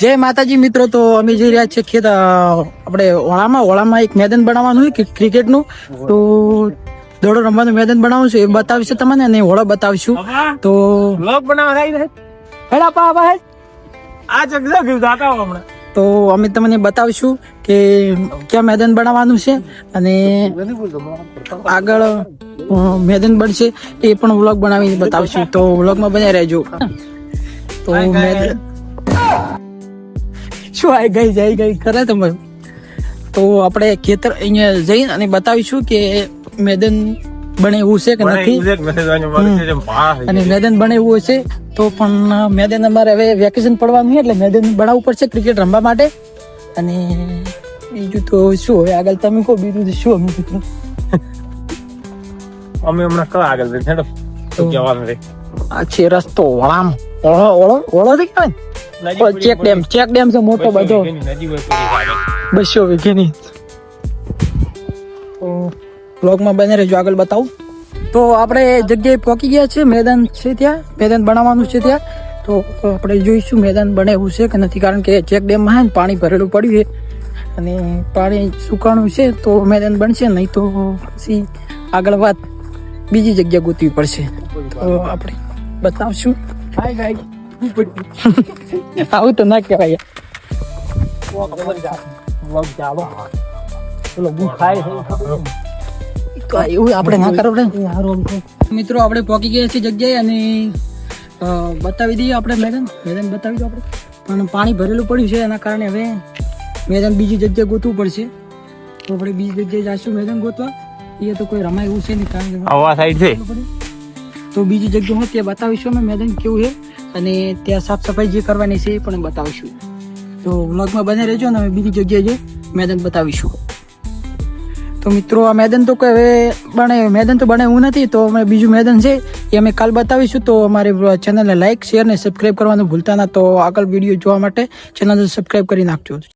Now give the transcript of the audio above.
જય માતાજી મિત્રો તો અમે જઈ રહ્યા છીએ ખેત આપણે ઓળામાં. ઓળામાં એક મેદાન બનાવવાનું હોય કે ક્રિકેટનું. તો દોડો રમવાનું મેદાન બનાવવાનું છે એ બતાવીશું તમને અને ઓળો બતાવીશું. તો લોક બનાવવા થાય આ જગ્યા હમણાં. તો અમે તમને બતાવીશું કે ક્યાં મેદાન બનાવવાનું છે અને આગળ મેદાન બનશે એ પણ વ્લોગ બનાવીને બતાવીશું. તો વ્લોગમાં બન્યા રહેજો. તો મેદાન શું આઈ ગઈ જઈ ગઈ ખરે તમે તો આપણે ખેતર અહીંયા જઈને અને બતાવીશું કે મેદાન બને એવું છે કે નથી અને મેદાન બને એવું હશે તો પણ મેદાન અમારે હવે વેકેશન પડવાનું એટલે મેદાન બનાવવું પડશે ક્રિકેટ રમવા માટે. અને બીજું તો શું હવે આગળ તમે કહો બીજું શું અમે કીધું? અમે હમણાં કયા આગળ જઈએ હેડો. કહેવાનું રે આ છે રસ્તો ઓળામ ઓળો ઓળો ઓળો થી કહેવાય ચેક ડેમ ચેક ડેમ છે મોટો બધો. બસો વીઘેની. બ્લોગમાં બને રહેજો આગળ બતાવું. તો આપણે જગ્યાએ પહોંચી ગયા છે મેદાન છે ત્યાં મેદાન બનાવવાનું છે ત્યાં. તો આપણે જોઈશું મેદાન બને એવું છે કે નથી કારણ કે ચેક ડેમમાં છે ને પાણી ભરેલું પડ્યું છે. અને પાણી સુકાણું છે તો મેદાન બનશે નહીં તો પછી આગળ વાત બીજી જગ્યા ગોતવી પડશે. તો આપણે બતાવશું. હાય ગાય આવું તો ના કહેવાય. એવું આપણે ના કરવું મિત્રો આપણે પહોંચી ગયા છીએ જગ્યાએ અને બતાવી દઈએ આપણે મેદાન. મેદાન બતાવી દો આપણે. પણ પાણી ભરેલું પડ્યું છે એના કારણે હવે મેદાન બીજી જગ્યાએ ગોતવું પડશે. તો આપણે બીજી જગ્યાએ જઈશું મેદાન ગોતવા. એ તો કોઈ રમાય એવું છે નહીં કારણ કે આવા સાઈડ છે. તો બીજી જગ્યા હું ત્યાં બતાવીશું અમે મેદાન કેવું છે. અને ત્યાં સાફ સફાઈ જે કરવાની છે એ પણ બતાવીશું. તો વ્લોગમાં બને રહેજો અને અમે બીજી જગ્યાએ જે મેદાન બતાવીશું. તો મિત્રો, આ મેદાન તો હવે બને, મેદાન તો બને એવું નથી, તો અમે બીજું મેદાન છે એ અમે કાલ બતાવીશું. તો અમારી ચેનલને લાઇક શેર અને સબસ્ક્રાઈબ કરવાનું ભૂલતા ના. તો આગળ વીડિયો જોવા માટે ચેનલને સબસ્ક્રાઈબ કરી નાખજો.